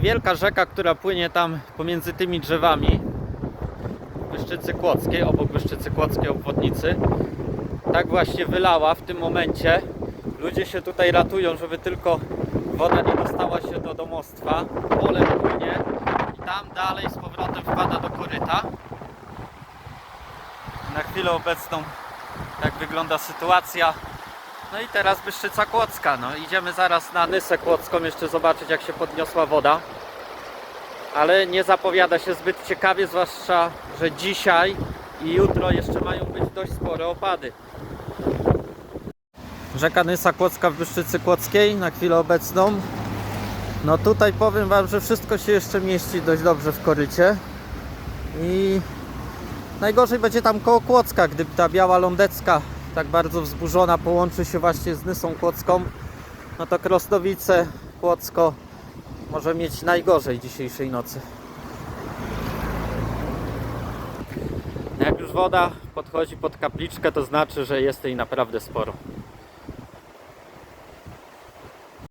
niewielka rzeka, która płynie tam pomiędzy tymi drzewami w Wyszczycy Kłodzkiej, obok Wyszczycy Kłodzkiej obwodnicy, tak właśnie wylała w tym momencie. Ludzie się tutaj ratują, żeby tylko woda nie dostała się do domostwa. Pole płynie i tam dalej z powrotem wpada do koryta. Na chwilę obecną tak wygląda sytuacja. No i teraz Byszczyca Kłodzka. No, idziemy zaraz na Nysę Kłodzką jeszcze zobaczyć jak się podniosła woda. Ale nie zapowiada się zbyt ciekawie, zwłaszcza, że dzisiaj i jutro jeszcze mają być dość spore opady. Rzeka Nysa Kłodzka w Byszczycy Kłodzkiej na chwilę obecną. No tutaj powiem Wam, że wszystko się jeszcze mieści dość dobrze w korycie. I najgorzej będzie tam koło Kłodzka, gdy ta biała lądecka tak bardzo wzburzona połączy się właśnie z Nysą Kłodzką. No to Krosnowice, Kłodzko może mieć najgorzej dzisiejszej nocy. Jak już woda podchodzi pod kapliczkę, to znaczy, że jest jej naprawdę sporo.